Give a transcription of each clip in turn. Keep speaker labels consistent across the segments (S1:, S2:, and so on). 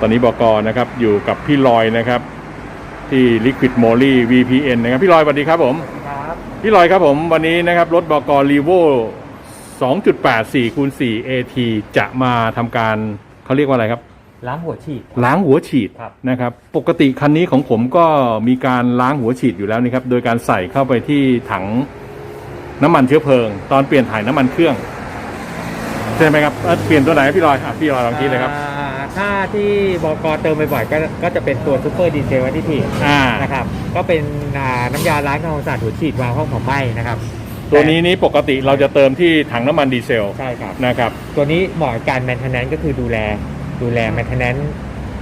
S1: ตอนนี้บกนะครับอยู่กับพี่ลอยนะครับ ที่ Liquid Moly VPN นะครับ พี่ลอยสวัสดีครับผม
S2: ครับ
S1: พี่ลอยครับผมวันนี้นะครับรถบกรีโว2.84คูณ4 AT จะมาทำการเขาเรียกว่าอะไรครับ
S2: ล้างหัวฉีด
S1: ล้างหัวฉีด
S2: ครับ
S1: นะครับ ปกติคันนี้ของผมก็มีการล้างหัวฉีดอยู่แล้วนี่ครับ โดยการใส่เข้าไปที่ถังน้ำมันเชื้อเพลิง ตอนเปลี่ยนถ่ายน้ำมันเครื่องใช่ไหมครับเอ่อเปลี่ยนตัวไหนพี่ลอยอะพี่ลอยลองทีเลยครับ
S2: อ่า ถ้าที่บกเติมบ่อยๆก็ก็จะเป็นตัวซูเปอร์ดีเซลที่ที
S1: อ่า
S2: นะครับ ก็เป็นอ่าน้ำยาล้างทำความสะอาดหัวฉีดวาล์วห้องเผาไหม้นะครับ
S1: ตัวนี้นี้ปกติเราจะเติมที่ถังน้ำมันดีเซล
S2: ใช่ครับ
S1: นะครับ
S2: ตัวนี้เหมาะกับการแมนเทนแนนก็คือดูแลดูแลแมนเทนแนน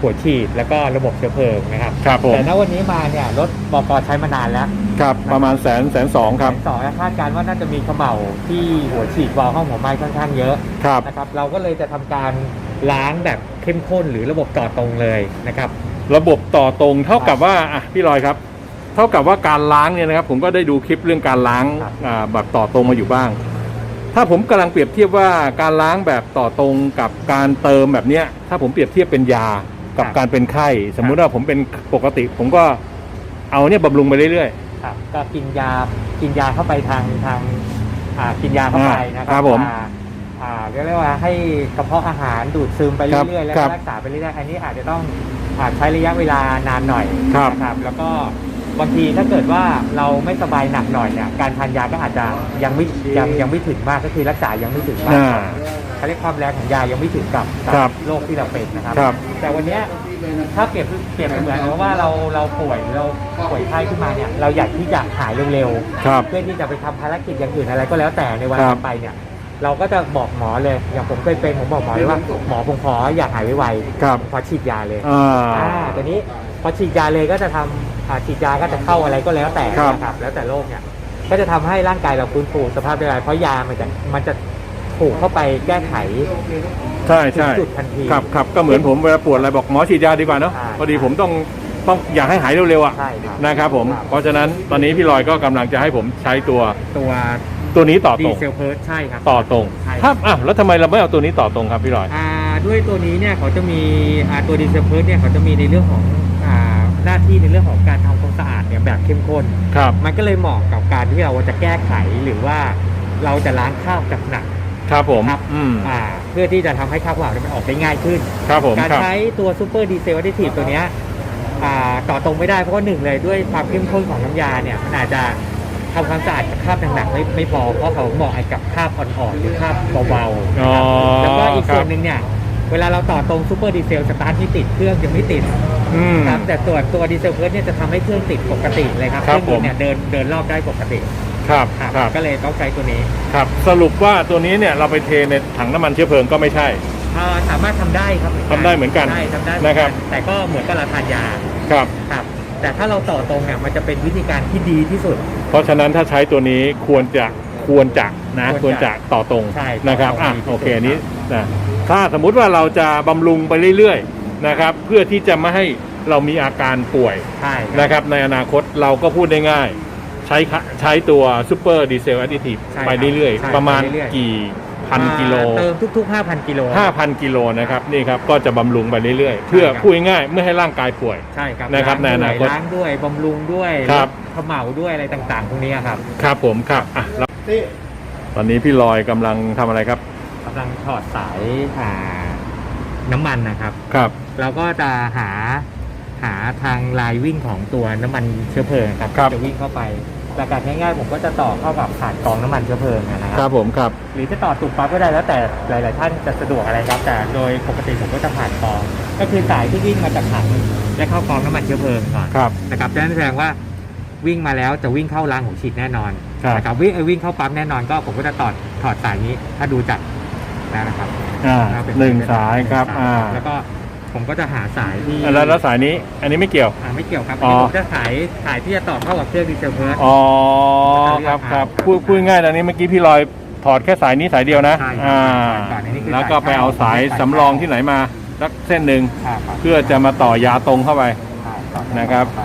S2: หัวฉีดแล้วก็ระบบเชื้อเพลิงนะครับ
S1: ครับผม
S2: แต่ณวันนี้มาเนี่ยรถบกใช้มานานแล้ว
S1: ครับ ประมาณแสนแสนสองครับ
S2: แสนสองและคาดการณ์ว่าน่าจะมีเขม่าที่หัวฉีดวาล์วห้องเผาไหม้ค่อนข้างเยอะ
S1: ครับ
S2: นะครับ เราก็เลยจะทำการ ล้างแบบเข้มข้นหรือระบบต่อตรงเลยนะครับ
S1: ระบบต่อตรงเท่ากับว่าอะพี่ลอยครับ เท่ากับว่าการล้างเนี่ยนะครับผมก็ได้ดูคลิปเรื่องการล้าง
S2: ครับ
S1: อ่าแบบต่อตรงมาอยู่บ้าง ถ้าผมกำลังเปรียบเทียบว่าการล้างแบบต่อตรงกับการเติมแบบเนี้ยถ้าผมเปรียบเทียบเป็นยากับการเป็นไข้ สมมุติว่าผมเป็นปกติ ผมก็เอาเนี่ยบำรุงไปเรื่อย
S2: ครับก็กินยากินยาเข้าไปทางทางอ่ากินยาเข้าไปนะค
S1: ครั
S2: รับบ
S1: ผม
S2: อ่า อ่าเรียกได้ว่าให้กระเพาะอาหารดูดซึมไป
S1: ครับ
S2: เรื่อยๆ แล้ว
S1: ครั
S2: ก็
S1: บ
S2: รักษาไปเรื่อยๆ อันนี้อาจจะต้องอาจใช้ระยะเวลานานหน่อย
S1: ครับ
S2: นะครับ แล้วก็บางทีถ้าเกิดว่าเราไม่สบายหนักหน่อยเนี่ย การทานยาก็อาจจะยังไม่ยังยังไม่ถึงมากก็คือรักษายังไม่ถึง
S1: ๆ
S2: มาก
S1: อ่า
S2: เขาเรียกความแรงของยายังไม่ถึงกับกั
S1: ครับ
S2: โรคที่เราเป็นนะครับ
S1: ครับ
S2: แต่วันเนี้ยถ้าเปรียบเปรียบเหมือนกับว่าเราเราป่วยเราป่วยไข้ขึ้นมาเนี่ยเราอยากที่จะหายเร็ว
S1: ครับ
S2: ๆเพื่อที่จะไปทำภารกิจอย่างอื่นอะไรก็แล้วแต่ในวัน
S1: ครับ
S2: ต่อไปเนี่ย เราก็จะบอกหมอเลย อย่างผมเคยเป็นผมบอกหมอเลยว่าหมอผมขออยากหายไว
S1: ครับ
S2: ๆผมขอฉีดยาเลย
S1: อ่า
S2: อ่าตัวนี้พอฉีดยาเลยก็จะทำอ่าฉีดยาก็จะเข้าอะไรก็แล้วแต่
S1: ครับ
S2: นะครับแล้วแต่โรคเนี่ยก็จะทำให้ร่างกายเราฟื้นฟูสภาพได้ไวเพราะยามันจะมันจะถูกเข้าไปแก้ไข
S1: ใช่ใช่
S2: จุดทันที
S1: ครับครับก็เหมือนผมเวลาปวดอะไรบอกหมอฉีดยาดีกว่าเนาะ
S2: ใช่
S1: พอดีผมต้องต้องอยากให้หายเร็วๆอะ
S2: ใช่ครับ
S1: นะครับผม
S2: ครับ
S1: เพราะฉะนั้นตอนนี้พี่ลอยก็กำลังจะให้ผมใช้ตัว
S2: ตัว
S1: ตัวนี้ต่อต
S2: ดี
S1: รง
S2: เซลเพิร์ใช่ครับ
S1: ต่อตรง
S2: ใช่
S1: ถ้าอ้าวแล้วทำไมเราไม่เอาตัวนี้ต่อตรงครับพี่ลอย
S2: อ่าด้วยตัวนี้เนี่ยเขาจะมีอ่าตัวดีเซลเพิร์เนี่ยเขาจะมีในเรื่องของอ่าหน้าที่ในเรื่องของการทำความสะอาดเนี่ยแบบเข้มข้น
S1: ครับ
S2: มันก็เลยเหมาะกับการที่เราจะแก้ไขหรือว่าเราจะล้างข้าวจากหนัก
S1: ครับผม
S2: ครับ
S1: อืม
S2: อ่าเพื่อที่จะทำให้ข้าวเปล่าเนี่ยมันออกได้ง่ายขึ้น
S1: ครับผม
S2: การ
S1: ครับ
S2: ใช้ตัวซูเปอร์ดีเซล d ด i ทีฟตัวเนี้ยอ่าต่อตรงไม่ได้เพราะว่าหนึ่งเลยด้วยความเข้มข้นของน้ำยาเนี่ยมันอาจจะ ทำความสะอาดกับคราบหนักๆไม่ไม่พอเพราะเขาเหมาะกับคราบอ่อนๆหรือคราบเบาๆ
S1: อ๋อ
S2: แล้วก็อีก
S1: ครั
S2: ส่
S1: บ
S2: วนหนึ่งเนี่ยเวลาเราต่อตรงซูเปอร์ดีเซลสตาร์ทไม่ติดเครื่องยังไม่ติด
S1: อืม
S2: ครับแต่ตัวตัวดีเซลเพิร์เนี่ยจะทำให้เครื่องติดปกติเลยครับ
S1: ครั
S2: เค
S1: บ
S2: รื่องยนต์
S1: ผม
S2: เนี่ยเดินเดินรอบได้ปกติ
S1: ครับ
S2: ครับ
S1: ครับ
S2: ก็เลยต้องใช้ตัวนี้
S1: ครับสรุปว่าตัวนี้เนี่ยเราไปเทในถังน้ำมันเชื้อเพลิงก็ไม่ใช่
S2: อ่าสามารถทำได้ครับ
S1: ทำได้เหมือนกัน
S2: ได้ทำได้
S1: นะครับ
S2: แต่ก็เหมือนกับเราทานยา
S1: ครับ
S2: ครับแต่ถ้าเราต่อตรงเนี่ยมันจะเป็นวิธีการที่ดีที่สุด
S1: เพราะฉะนั้นถ้าใช้ตัวนี้ควรจะควรจะนะค
S2: ควว
S1: ร
S2: ร
S1: จะ
S2: จะ
S1: ต่อตรง
S2: ใช่
S1: นะครับ
S2: ต่อตรง
S1: อะ
S2: ดีที่สุด
S1: โอเคอันนี้นะถ้าสมมุติว่าเราจะบำรุงไปเรื่อยๆนะครับ เพื่อที่จะไม่ให้เรามีอาการป่วย
S2: ใช่
S1: นะครับ ในอนาคตเราก็พูดได้ง่าย ใช้ค่ะใช้ตัวซูเปอร์ดีเซลแอดดิทีฟ
S2: ใช่
S1: ไปเรื่อย
S2: ใช่
S1: ๆ ประมาณ
S2: ไปเรื่อยๆ
S1: กี่พันกิโล
S2: อ่าเติมทุก ๆ 5,000กิโล
S1: 5,000 กิโลนะครับนี่ครับก็จะบำรุงไปเรื่อยๆ เพื่อ
S2: ใช่ครับ
S1: พูดง่ายๆไม่ให้ร่างกายป่วย
S2: ใช่ครับ
S1: นะครับ
S2: ล้าง
S1: ในอนาคต
S2: ด้วยล้างด้วยบำรุงด้วย
S1: ครับ
S2: เขม่าด้วยอะไรต่างๆพวกนี้ครับ
S1: ครับผมครับอะแล้วตอนนี้พี่ลอยกำลังทำอะไรครับ
S2: กำลังถอดสายอ่าน้ำมันนะครับ
S1: ครับ
S2: เราก็จะหาหาทางลายวิ่งของตัวน้ำมันเชื้อเพลิงครับ
S1: ครับ
S2: จะวิ่งเข้าไปหลักการง่ายๆผมก็จะต่อเข้ากับผ่านกรองน้ำมันเชื้อเพลิงนะค
S1: ครั
S2: รั
S1: บบผมครับ
S2: หรือจะต่อตุกปลั๊กก็ได้แล้วแต่หลาย ๆ ท่านจะสะดวกอะไรครับ แต่โดยปกติผมก็จะผ่านกรอง ก็คือสายที่วิ่งมาจากถังและเข้ากรองน้ำมันเชื้อเพลิงก่อน
S1: ครับ
S2: นะครับนั่นแสดงว่า วิ่งมาแล้วจะวิ่งเข้ารางหัวฉีดแน่นอน
S1: ครับ
S2: นะครับวิ่งเอ่อวิ่งเข้าปั๊มแน่นอนก็ผมก็จะถอดถอดสายนี้ถ้าดูจากนะครับ
S1: อ่า
S2: ครับเป็
S1: หนึ่งสายครับ
S2: สาย
S1: อ่า
S2: แล้วก็ผมก็จะหาสายที่
S1: แล้วแล้วสายนี้ อันนี้ไม่เกี่ยว
S2: อ่าไม่เกี่ยวครับ
S1: อ๋
S2: อัน
S1: อ
S2: นี้ผมจะสายสายที่จะต่อเข้ากับเครื่องดีเซลเพิร์ส
S1: อ๋อครับครับพูดพูดง่ายๆตอนนี้เมื่อกี้พี่ลอยถอดแค่สายนี้สายเดียวนะ
S2: ใช่ครับ
S1: อ่า
S2: ก่อนอันนี้คือ
S1: แล้วก็ไปเอาสายสำรองที่ไหนมาสักเส้นหนึ่ง
S2: อ่าครับ
S1: เพื่อจะมาต่อยาตรงเข้าไป
S2: อ่าต่อ
S1: นะครับอ่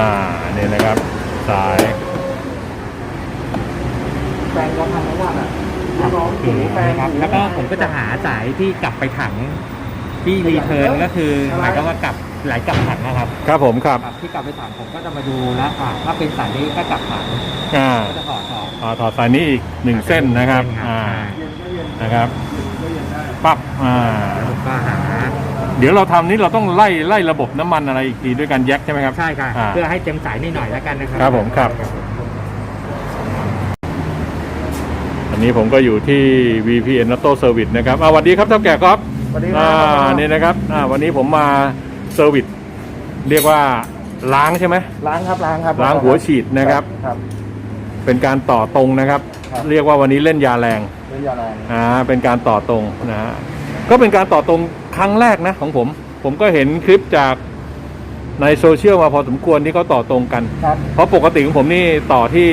S1: านี่นะครับ สาย
S2: แฟนเราทำแล้วว่าแบบโอเคนะครับ แล้วก็ผมก็จะหาสายที่กลับไปถังที่รีเทิร์นก็คือหมายความว่ากลับไหลกลับถังนะครับ
S1: ครับผมครับ
S2: ครับ ที่กลับไปถังผมก็จะมาดูแล้วอะถ้าเป็นสายนี้ก็กลับถัง
S1: อ่า
S2: ก็จะถอดออก
S1: อ่าถอดสายนี้อีกหนึ่งเส้นนะครับ อ่า นะครับ ปั๊บ อ่า
S2: แล้วผมก็หา
S1: เดี๋ยวเราทำนี้เราต้องไล่ไล่ระบบน้ำมันอะไรอีกทีด้วยการแยกใช่ไหมครับ
S2: ใช่ค่ะ
S1: อ่า
S2: เพื่อให้เต็มสายนิดหน่อยแล้วกันนะครับ
S1: ครับผมครับ อันนี้ผมก็อยู่ที่ VPN Auto Service นะครับอ่าสวัสดีครับเท่าแก่ครับ
S3: สวัสดีครั
S1: อ่า
S3: บ
S1: นี่นะครับอ่าวันนี้ผมมาเซอร์วิสเรียกว่าล้างใช่ไหม
S3: ล้างครับล้างครับ
S1: ล้างหัวฉีดนะครับ
S3: ครับ
S1: เป็นการต่อตรงนะครับ
S3: ครับ
S1: เรียกว่าวันนี้เล่นยาแรง
S3: เป็นยาแรง
S1: อ่าเป็นการต่อตรงนะฮะก็เป็นการต่อตรง ครั้งแรกนะของผม ผมก็เห็นคลิปจากในโซเชียลมาพอสมควรที่เขาต่อตรงกัน
S3: ครับ
S1: เพราะปกติของผมนี่ต่อที่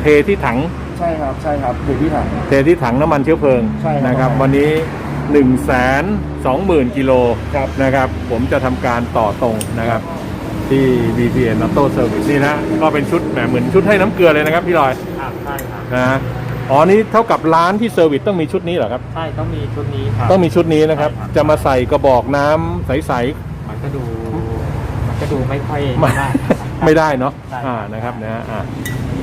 S1: เทที่ถัง
S3: ใช่ครับใช่ครับอยู่ที่ถัง
S1: เทที่ถังน้ำมันเชื้อเพลิง
S3: ใช่ครับ
S1: นะครับ วันนี้1นึ่งแสนสองหมื่นกิโล
S3: ครับ
S1: นะครับ ผมจะทำการต่อตรงนะครับ ที่ VPN Auto Service นี่นะ ก็เป็นชุดแหมเหมือนชุดให้น้ำเกลือเลยนะครับพี่ลอย
S2: ครับใช่ครับ
S1: นะ อ๋อนี่เท่ากับร้านที่เซอร์วิสต้องมีชุดนี้เหรอครับ
S2: ใช่ต้องมีชุดนี้ครับ
S1: ต้องมีชุดนี้นะครับ
S2: ใช่ครับ
S1: จะมาใส่กระบอกน้ำใส
S2: มันก็ดู มันก็ดูไม่ค่อย
S1: ๆไม่
S2: ได้
S1: ไม่ได้เนาะ
S2: ใช่ครับ
S1: อ่านะครับนะฮะอ่า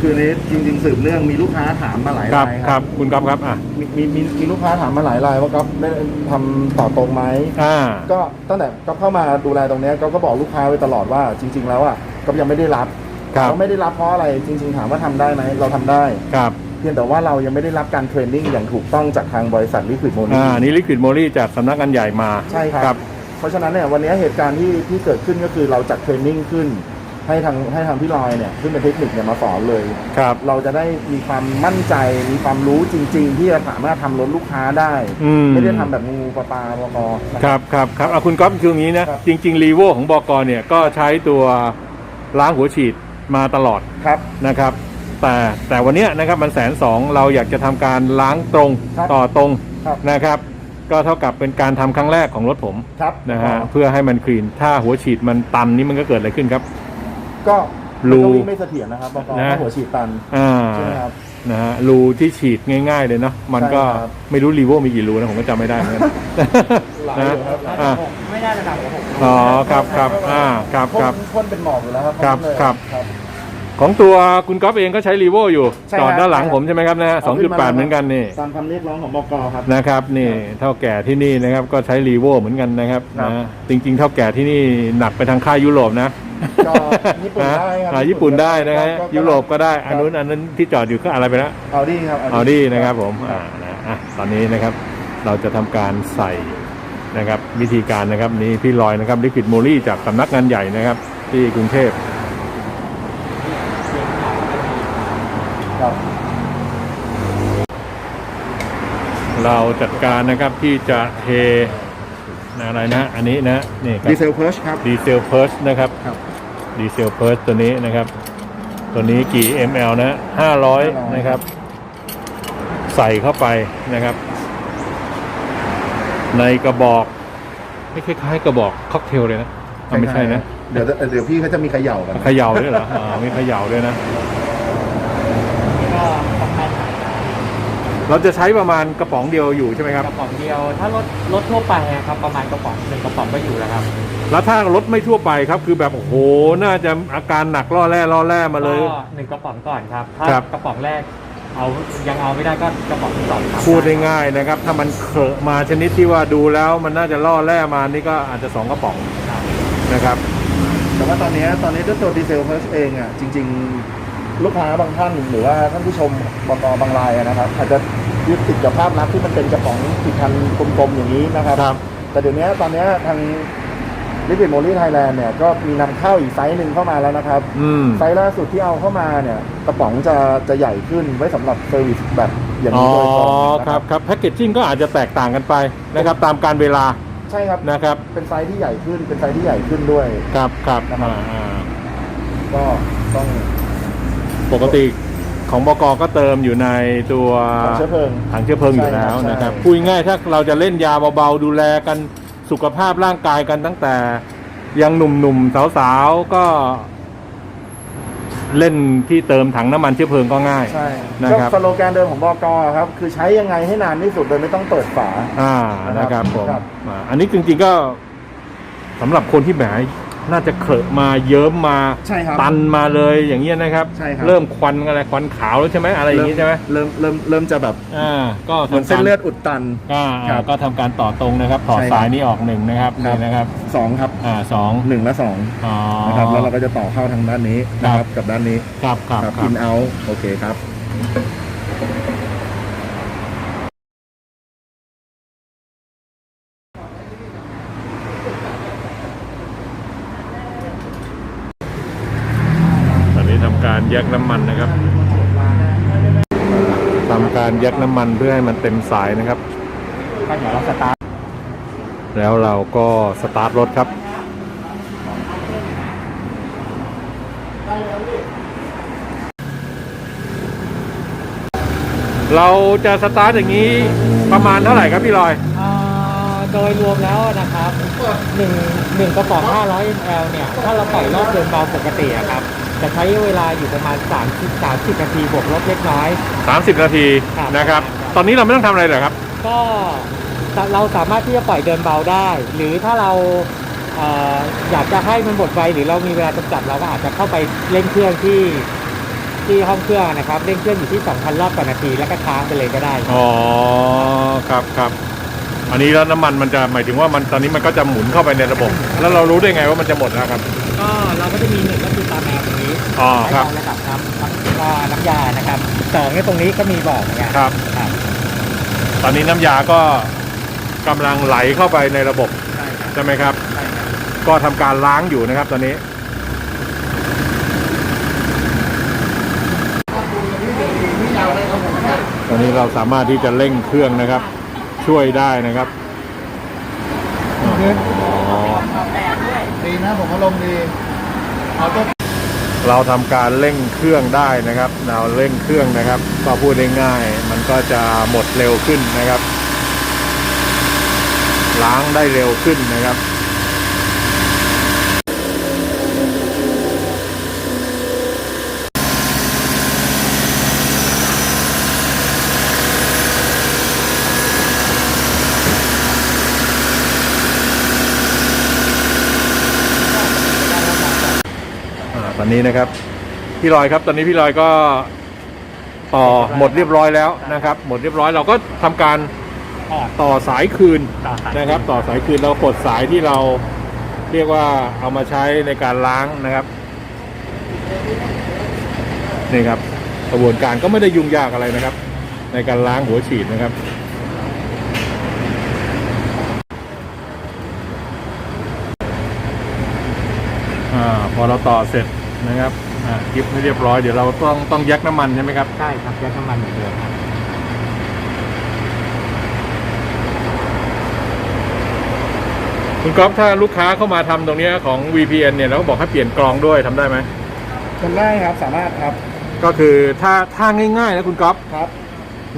S3: คือนี้จริงๆสืบเนื่องมีลูกค้าถามมาหลาย
S1: ครับ
S3: ราย
S1: ครับคุณก๊อฟครับอ่า
S3: มีมีมีมีลูกค้าถามมาหลายรายว่าก๊อฟได้ทำต่อตรงไหม
S1: อ่า
S3: ก็ตั้งแต่ก๊อฟเข้ามาดูแลตรงเนี้ยก๊อฟก็บอกลูกค้าไว้ตลอดว่าจริง ๆ แล้วอะก๊อฟยังไม่ได้รับ
S1: ครับ
S3: เราไม่ได้รับเพราะอะไรจริง ๆ ถามว่าทำได้ไหมเราทำได้
S1: ครับ
S3: เพียงแต่ว่าเรายังไม่ได้รับการเทรนนิ่งอย่างถูกต้องจากทางบริษัทลิควิดโมนี
S1: อ่านี่ลิควิดโมลี่จากสำนักงานใหญ่มา
S3: ใช่ครับ
S1: ครับ
S3: เพราะฉะนั้นเนี่ยวันนี้เหตุการณ์ที่ที่เกิดขึ้นก็คือเราจัดเทรนนิ่งขึ้น ให้ทางให้ทางพี่ลอยเนี่ยซึ่งเป็นเทคนิคเนี่ยมาสอนเลย
S1: ครับ
S3: เราจะได้มีความมั่นใจมีความรู้จริง ๆ ที่จะสามารถทำรถลูกค้าได้
S1: อืม
S3: ไม่ได้ทำแบบงูปลาปลาปลา
S1: ครับครับครับเอาคุณก๊อฟคืออย่างนี้นะ
S3: ครับ
S1: จริงๆรีโวของบกเนี่ยก็ใช้ตัวล้างหัวฉีดมาตลอด
S3: ครับ
S1: นะครับ แต่แต่วันเนี้ยนะครับมันแสนสองเราอยากจะทำการล้างตรง
S3: ครับ
S1: ต่อตรง
S3: ครับ
S1: นะครับ ก็เท่ากับเป็นการทำครั้งแรกของรถผม
S3: ครับ
S1: นะฮะเพื่อให้มันคลีน ถ้าหัวฉีดมันตันนี่มันก็เกิดอะไรขึ้นครับ
S3: ก็
S1: รู
S3: มันก็วิ่งไม่เสถียรนะครับปลาปลา
S1: นะ
S3: ถ้าหัวฉีดตัน
S1: อ่า
S3: ใช่ไหมครับ
S1: นะฮะรูที่ฉีดง่าย ๆ เลยเนาะมันก็
S3: ใช่ครับ
S1: ไม่รู้รีโวมีกี่รูนะผมก็จำไม่ได้เหมือนกัน
S3: หลาย
S1: นะ
S3: อยู่ครับ
S1: อ่า
S2: ไม่ได้ระดับหก
S1: อ๋อครับครับอ่าครับ
S3: พ่น
S1: ครับ
S3: พ่นเป็นหมอกอยู่แล้วครับ
S1: ครับ
S3: พ่นเลย
S1: ครับ
S3: ครับ
S1: ของตัวคุณก๊อฟเองก็ใช้รีโวอยู่
S3: ใช่
S1: จอด
S3: ครับ
S1: ด้านหลัง
S3: ใช่ครับ
S1: ผมใช่ไหมครับนะฮะสองจุดแปดเหมือนกันนี่
S3: ตามคำเรียกร้องของบกครับ
S1: นะครับนี่เท่าแก่ที่นี่นะครับก็ใช้รีโวเหมือนกันนะครับ
S3: ครับ
S1: นะจริง ๆ เท่าแก่ที่นี่หนักไปทางค่ายยุโรปนะ
S3: ก็ญี่ปุ่นได้ครับ
S1: อ่าญี่ปุ่นได้นะฮะ
S3: ก็ก็
S1: ยุโรปก็ได้
S3: ครับ
S1: อันนู้นอันนั้นที่จอดอยู่ก็อะไรไปแล้ว
S3: เอาดีครับ
S1: ออดี้นะครับผมอ่านะอะตอนนี้นะครับเราจะทำการใส่นะครับวิธีการนะครับนี่พี่ลอยนะครับลิควิดโมลี่จากสำนักงานใหญ่นะครับ ที่กรุงเทพ
S3: ครับ
S1: เราจัดการนะครับที่จะเทอะไรนะ อันนี้นะนี่ครับ
S3: ดีเซลเพิร์ชครับ
S1: ดีเซลเพิร์สนะครับ
S3: ครับ
S1: ดีเซลเพิร์สตัวนี้นะครับ ตัวนี้กี่ ml นะ500 นะครับ ใส่เข้าไปนะครับ ในกระบอก ไม่คล้ายๆกระบอกค็อกเทลเลยนะอะไม่ใช่นะ
S3: เดี๋ยวเดี๋ยวพี่เขาจะมีเขย่ากัน
S1: เขย่าด้วยเหรออ่ามีเขย่าด้วยนะ
S2: ก็ประมาณ
S1: เราจะใช้ประมาณกระป๋องเดียวอยู่ใช่ไหมครับ
S2: กระป๋องเดียว ถ้ารถรถทั่วไปอะครับ ประมาณกระป๋องหนึ่งกระป๋องก็อยู่แล้วครับ
S1: แล้วถ้ารถไม่ทั่วไปครับ คือแบบโอ้โหน่าจะอาการหนักล่อแร่ล่อแร่มาเลย
S2: ก็หนึ่งกระป๋องก่อนครับ ถ้า
S1: ครับ
S2: กระป๋องแรก เอายังเอาไม่ได้ก็กระป๋องที่สองครับ
S1: พูดได้ง่ายนะครับ ถ้ามันเคอะมาชนิดที่ว่าดูแล้วมันน่าจะล่อแร่มานี่ก็อาจจะสองกระป๋อง
S2: ครับ
S1: นะครับ
S3: แต่ว่าตอนนี้ตอนนี้ด้วยตัวดีเซลเพิร์ชเองอะจริง ๆ ลูกค้าบางท่านหรือว่าท่านผู้ชมบกบางรายอะนะครับ อาจจะ ยึดติดกับภาพลักษณ์ที่มันเป็นกระป๋องติดพันกลมๆอย่างนี้นะครับ
S1: ครับ
S3: แต่เดี๋ยวนี้ตอนนี้ทางลิปิดโมลี่ไทยแลนด์เนี่ยก็มีนำเข้าอีกไซส์หนึ่งเข้ามาแล้วนะครับ
S1: อืม
S3: ไซส์ล่าสุดที่เอาเข้ามาเนี่ยกระป๋องจะจะใหญ่ขึ้นไว้สำหรับเซอร์วิสแบบอย่าง
S1: อ๋อ
S3: นี้โดยตรงนะ
S1: ค
S3: ค
S1: รั
S3: รั
S1: บบครับแพคเกจจิ้งก็อาจจะแตกต่างกันไปนะครับตามการเวลา
S3: ใช่ครับ
S1: นะครับ
S3: เป็นไซส์ที่ใหญ่ขึ้นเป็นไซส์ที่ใหญ่ขึ้นด้วย
S1: ครับครับ
S3: นะครับ
S1: อ่าอ่า
S3: ก็ต้อง
S1: ปกติ ของบกก็เติมอยู่ในตัว
S3: ของเชื้อเพลิง
S1: ถังเชื้อเพลิงอยู่แล้ว
S3: ใช่ครับ
S1: นะครับ
S3: ใช่
S1: พูดง่ายๆถ้าเราจะเล่นยาเบาๆดูแลกันสุขภาพร่างกายกันตั้งแต่ ยังหนุ่มๆสาวๆก็ เล่นที่เติมถังน้ำมันเชื้อเพลิงก็ง่าย
S3: ใช่
S1: นะครับ
S3: ก็สโลแกนเดิมของบกครับ คือใช้ยังไงให้นานที่สุดโดยไม่ต้องเปิดฝา
S1: อ่านะครับผม
S3: ครับ
S1: อ่าอันนี้จริงๆก็สำหรับคนที่แหม น่าจะเขอะมาเยิ้มมา
S3: ใช่ครับ
S1: ตันมาเลยอย่างเงี้ยนะครับ
S3: ใช่ครับ
S1: เริ่มควันอะไรควันขาวแล้วใช่ไหมอะไรอย่างงี้ใช่ไหม
S3: เริ่มเริ่มเริ่มจะแบบ
S1: อ่าก็
S3: เหมือน
S1: ทำ
S3: เส้น
S1: การ
S3: เลือดอุดตัน
S1: อ่า
S3: ครับ
S1: ก็ทำการต่อตรงนะครับถอด
S3: ใช่ครับ
S1: สายนี้ออกหนึ่งนะครับ
S3: ครับ
S1: นี่นะครับ
S3: สองครับ
S1: อ่าสอง
S3: หนึ่งและสอง
S1: อ๋อ
S3: นะครับแล้วเราก็จะต่อเข้าทางด้านนี้นะค
S1: ครั
S3: รับ บกับด้านนี้
S1: ครับครับ
S3: ครับ
S1: ครั
S3: อิ
S1: บ
S3: นเอาโอเคครับ
S1: ตอนนี้ทำการแยกน้ำมันนะครับทำการแยกน้ำมันเพื่อให้มันเต็มสายนะครับ
S2: ก็เดี๋ยวเราสตาร์ท
S1: แล้วเราก็สตาร์ทรถครับเราจะสตาร์ทอย่างนี้ประมาณเท่าไหร่ครับพี่ลอย
S2: อ่าโดยรวมแล้วนะครับหนึ่งหนึ่งกระป๋อง500 ml เนี่ย ถ้าเราปล่อยรอบเดินเบาปกติอะครับ จะใช้เวลาอยู่ประมาณ 30 30นาทีบวกลบเล็กน้อย
S1: 30 นาที
S2: ครับ
S1: นะครับ ตอนนี้เราไม่ต้องทำอะไรเลยครับ
S2: ก็เราสามารถที่จะปล่อยเดินเบาได้ หรือถ้าเราเอ่ออยากจะให้มันหมดไวหรือเรามีเวลาจำกัดเราก็อาจจะเข้าไปเร่งเครื่องที่ที่ห้องเครื่องนะครับเร่งเครื่องอยู่ที่ 2,000 รอบต่อนาทีแล้วก็ค้างไปเลยก็ได้
S1: อ๋อ ครับครับ อันนี้แล้วน้ำมันมันจะหมายถึงว่ามันตอนนี้มันก็จะหมุนเข้าไปในระบบ แล้วเรารู้ได้ไงว่ามันจะหมดแล้วครับ
S2: ก็เราก็จะมีหนึ่งก็คือตาแมวตรงนี้
S1: อ๋อครับ
S2: ให้เราระดับน้ำน้ำก็น้ำยานะครับสองเนี่ยตรงนี้ก็มีบอกเหมือนกัน
S1: ครับ
S2: ครับ
S1: ตอนนี้น้ำยาก็กำลังไหลเข้าไปในระบบ
S2: ใช่ครับ
S1: ใช่ไหมครับ
S2: ใช่ครับ
S1: ก็ทำการล้างอยู่นะครับ ตอนนี้ตอนนี้เราสามารถที่จะเร่งเครื่องนะครับ ช่วยได้นะครับอ๋อ
S3: ดีนะ ผมอารมณ์ดีเอาตัว
S1: เราทำการเร่งเครื่องได้นะครับ เราเร่งเครื่องนะครับ ก็พูดง่ายๆมันก็จะหมดเร็วขึ้นนะครับ ล้างได้เร็วขึ้นนะครับ อนนี้นะครับ พี่ลอยครับ ตอนนี้พี่ลอยก็ต่อหมดเรียบร้อยแล้วนะครับ หมดเรียบร้อยเราก็ทำการต่อสายคืนนะครับ ต่อสายคืนเรากดสายที่เราเรียกว่าเอามาใช้ในการล้างนะครับนี่ครับกระบวนการก็ไม่ได้ยุ่งยากอะไรนะครับ ในการล้างหัวฉีดนะครับอพอเราต่อเสร็จ นะครับอ่ากิฟให้เรียบร้อยเดี๋ยวเราต้องต้องยักน้ำมันใช่ไหมครับ
S2: ใช่ครับยัดน้ำมันเหมือนเดิมครับ
S1: คุณก๊อฟถ้าลูกค้าเข้ามาทำตรงเนี้ยของ VPN เนี่ยเราก็บอกให้เปลี่ยนกรองด้วยทำได้ไหม
S3: ทำได้ครับสามารถครับ
S1: ก็คือถ้าถ้าง่ายๆนะคุณก๊อฟ
S3: ครับ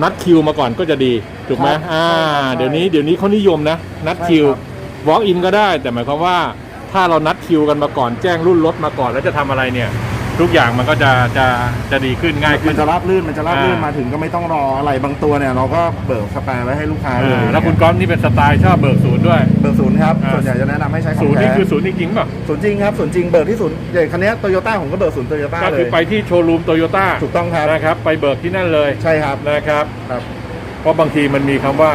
S1: นัดคิวมาก่อนก็จะดี ถูกไหม
S3: ครับ
S1: อ่า
S3: ใช่ครับ
S1: เดี๋ยวนี้เดี๋ยวนี้เขานิยมนะ นัดคิว
S3: ใช่ครับ
S1: walk in ก็ได้ แต่หมายความว่า ถ้าเรานัดคิวกันมาก่อนแจ้งรุ่นรถมาก่อนแล้วจะทำอะไรเนี่ย ทุกอย่างมันก็จะจะจะดีขึ้นง่ายขึ้
S3: มันน จะราบลื่นมันจะราบลื่น
S1: อ่าม
S3: มาถึงก็ไม่ต้องรออะไรบางตัวเนี่ย เราก็เบิกสแปร์ไว้ให้ลูกค้าเลย
S1: อ่าแล้วคุณก๊อฟนี่เป็นสไตล์ชอบเบิกศูนย์ด้วย
S3: เบิกศูนย์ครับ
S1: อ่า
S3: ส่วนใหญ่จะแนะนำให้ใช้ของ
S1: ศูนย์นี่
S3: แท้
S1: คือศูนย์จริงๆป่ะ
S3: ศูนย์จริงครับศูนย์จริงเบิกที่ศูนย์อย่างคันเนี้โตโยต้าผมก็เบิกศูนย์โตโยต้า
S1: ก็
S3: เล
S1: คือยไปที่โชว์รูมโตโยต้า
S3: ถูกต้องครับ
S1: นะครับ ไปเบิกที่นั่นเลย
S3: ใช่ครับ
S1: นะครับ
S3: ครับ
S1: เพราะบางทีมันมีคำว่า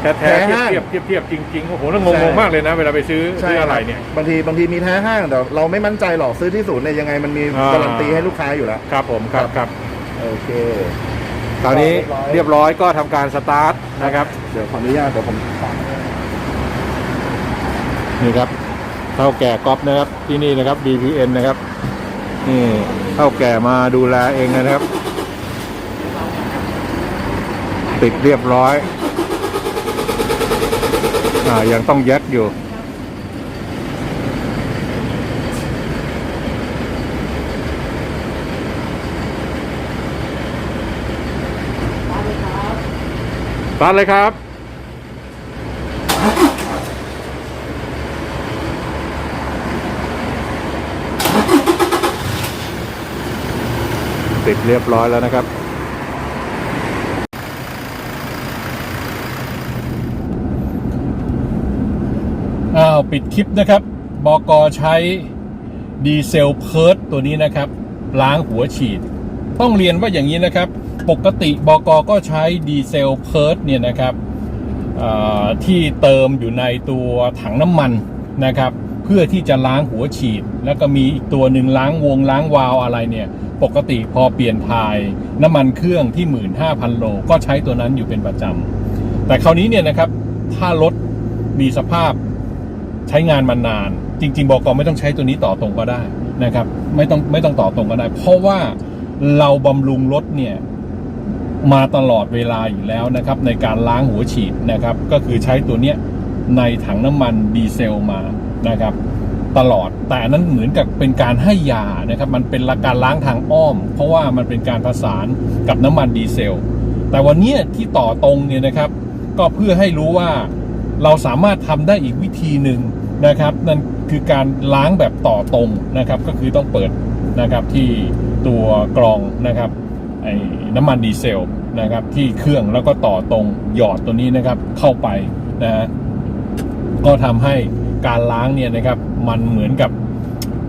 S1: แท้
S3: แท้
S1: ๆเทียบ
S3: ห้าง
S1: เทียบเทียบเทียบจริงๆโอ้โหน่างง
S3: ใช่
S1: งมากเลยนะ เวลาไปซื้อ
S3: ใช่
S1: ซื้อ
S3: ค
S1: อะไร
S3: บ
S1: เนี่ย
S3: บางทีบางทีมีแท้ห้างแต่เราไม่มั่นใจหรอกซื้อที่ศูนย์เนี่ยยังไงมันมี
S1: อ่า
S3: การันตีให้ลูกค้าอยู่แล้ว
S1: ครับผมครับครับ
S3: โอเค
S1: คราวนี้
S3: เรี
S1: เรี
S3: ย
S1: ย
S3: บบร้
S1: ร้
S3: อ
S1: อยยก็ทำการสตาร์ทนะครับ
S3: เดี๋ยวขออนุญาตเดี๋ยวผม
S1: นี่ครับเท่าแก่ก๊อฟนะครับที่นี่นะครับ BPN นะครับนี่เท่าแก่มาดูแลเองนะครับ ติดเรียบร้อย อ่ายังต้องแยกอยู่ตาร์ทเลยครับ ติดเรียบร้อยแล้วนะครับ อ้าว ปิดคลิปนะครับ บกใช้ดีเซลเพิร์ตตัวนี้นะครับ ล้างหัวฉีด ต้องเรียนว่าอย่างนี้นะครับ ปกติบกก็ใช้ดีเซลเพิร์ตเนี่ยนะครับที่เติมอยู่ในตัวถังน้ำมันนะครับ เพื่อที่จะล้างหัวฉีด แล้วก็มีอีกตัวหนึ่งล้างวงล้างวาล์วอะไรเนี่ย ปกติพอเปลี่ยนทายน้ำมันเครื่องที่ 15,000 โล ก็ใช้ตัวนั้นอยู่เป็นประจำแต่คราวนี้เนี่ยนะครับถ้ารถมีสภาพ ใช้งานมานาน จริง ๆ บอกกไม่ต้องใช้ตัวนี้ต่อตรงก็ได้นะครับ ไม่ต้องไม่ต้องต่อตรงก็ได้ เพราะว่าเราบำรุงรถเนี่ยมาตลอดเวลาอยู่แล้วนะครับ ในการล้างหัวฉีดนะครับ ก็คือใช้ตัวเนี้ยในถังน้ำมันดีเซลมานะครับ ตลอดแต่นั้นเหมือนกับเป็นการให้ยานะครับ มันเป็นการล้างทางอ้อม เพราะว่ามันเป็นการผสานกับน้ำมันดีเซล แต่วันนี้ที่ต่อตรงเนี่ยนะครับ ก็เพื่อให้รู้ว่า เราสามารถทำได้อีกวิธีหนึ่งนะครับ นั่นคือการล้างแบบต่อตรงนะครับ ก็คือต้องเปิดนะครับที่ตัวกรองนะครับไอ้น้ำมันดีเซลนะครับ ที่เครื่องแล้วก็ต่อตรงหยอดตัวนี้นะครับเข้าไปนะฮะก็ทำให้การล้างเนี่ยนะครับ มันเหมือนกับ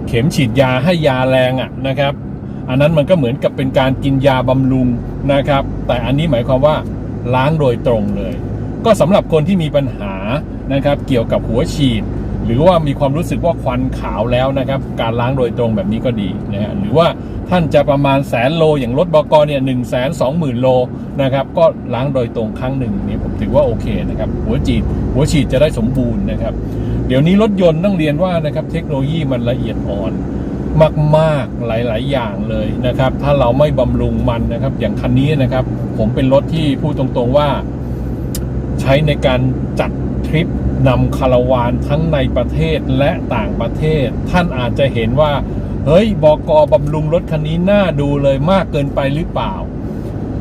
S1: เข็มฉีดยาให้ยาแรงอะนะครับ อันนั้นมันก็เหมือนกับเป็นการกินยาบำรุงนะครับ แต่อันนี้หมายความว่าล้างโดยตรงเลย ก็สำหรับคนที่มีปัญหานะครับเกี่ยวกับหัวฉีด หรือว่ามีความรู้สึกว่าควันขาวแล้วนะครับการล้างโดยตรงแบบนี้ก็ดีนะฮะหรือว่าท่านจะประมาณแสนโล อย่างรถบกเนี่ยหนึ่งแสนสองหมื่นโลนะครับก็ล้างโดยตรงครั้งหนึ่งเนี่ยผมถือว่าโอเคนะครับหัวฉีดหัวฉีดจะได้สมบูรณ์นะครับ เดี๋ยวนี้รถยนต์ต้องเรียนว่านะครับเทคโนโลยีมันละเอียดอ่อนมากๆหลาย ๆ อย่างเลยนะครับ ถ้าเราไม่บำรุงมันนะครับ อย่างคันนี้นะครับ ผมเป็นรถที่พูดตรงๆว่า ใช้ในการจัดทริปนำคาราวานทั้งในประเทศและต่างประเทศ ท่านอาจจะเห็นว่า เฮ้ยบอกบำรุงรถคันนี้น่าดูเลยมากเกินไปหรือเปล่า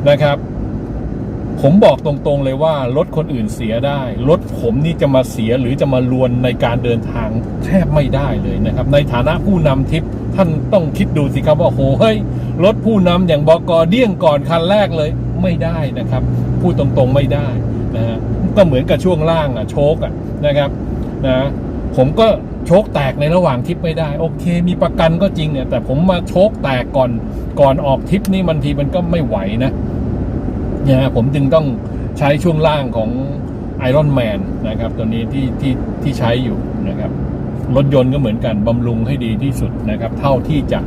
S1: นะครับ ผมบอกตรงๆเลยว่ารถคนอื่นเสียได้ รถผมนี่จะมาเสียหรือจะมาลวนในการเดินทางแทบไม่ได้เลยนะครับ ในฐานะผู้นำทริปท่านต้องคิดดูสิครับว่าโหเฮ้ยรถผู้นำอย่างบกเดี้ยงก่อนคันแรกเลย ไม่ได้นะครับ พูดตรงๆไม่ได้ นะฮะก็เหมือนกับช่วงล่างอะโชคอะนะครับนะผมก็โชคแตกในระหว่างทริปไม่ได้ โอเค มีประกันก็จริงเนี่ยแต่ผมมาโชคแตกก่อนก่อนออกทริปนี่บางทีมันก็ไม่ไหวนะนะฮะผมจึงต้องใช้ช่วงล่างของ Iron Man นะครับตัวนี้ที่ที่ที่ใช้อยู่นะครับรถยนต์ก็เหมือนกันบำรุงให้ดีที่สุดนะครับ เท่าที่จะ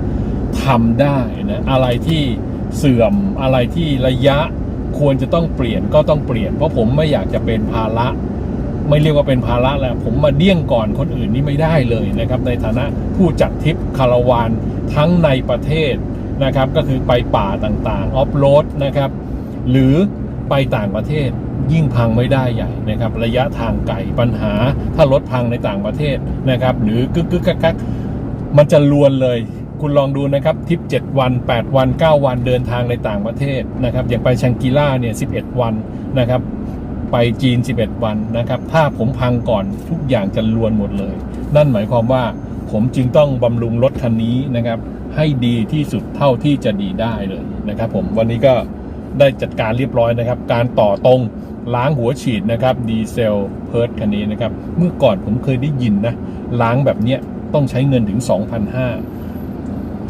S1: ทำได้นะอะไรที่เสื่อมอะไรที่ระยะ ควรจะต้องเปลี่ยนก็ต้องเปลี่ยน เพราะผมไม่อยากจะเป็นภาระ ไม่เรียกว่าเป็นภาระแล้ว ผมมาเดี้ยงก่อนคนอื่นนี่ไม่ได้เลยนะครับ ในฐานะผู้จัดทริปคาราวานทั้งในประเทศนะครับ ก็คือไปป่าต่างๆ ออฟโรดนะครับ หรือไปต่างประเทศยิ่งพังไม่ได้ใหญ่นะครับ ระยะทางไกลปัญหาถ้ารถพังในต่างประเทศนะครับ หรือกึกกึกกักกักมันจะลวนเลย คุณลองดูนะครับทริป 7 วัน 8 วัน 9 วันเดินทางในต่างประเทศนะครับอย่างไปชังกีล่าเนี่ย11 วันนะครับไปจีน 11 วันนะครับถ้าผมพังก่อนทุกอย่างจะลวนหมดเลย นั่นหมายความว่าผมจึงต้องบำรุงรถคันนี้นะครับให้ดีที่สุดเท่าที่จะดีได้เลยนะครับผมวันนี้ก็ได้จัดการเรียบร้อยนะครับ การต่อตรงล้างหัวฉีดนะครับดีเซลเพิร์ดคันนี้นะครับ เมื่อก่อนผมเคยได้ยินนะ ล้างแบบเนี้ยต้องใช้เงินถึง 2,500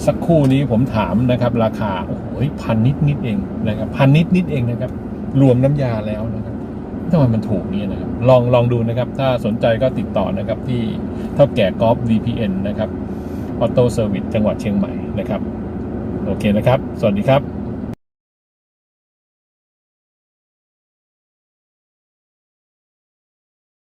S1: สักครู่นี้ผมถามนะครับราคาโอ้โหพันนิดนิดเองนะครับพันนิดนิดเองนะครับ รวมน้ำยาแล้วนะครับทำไมมันถูกนี่นะครับ ลองลองดูนะครับ ถ้าสนใจก็ติดต่อนะครับที่เท่าแก่กอล์ฟ VPN นะครับออโต้เซอร์วิสจังหวัดเชียงใหม่นะครับ โอเคนะครับ สวัสดีครับ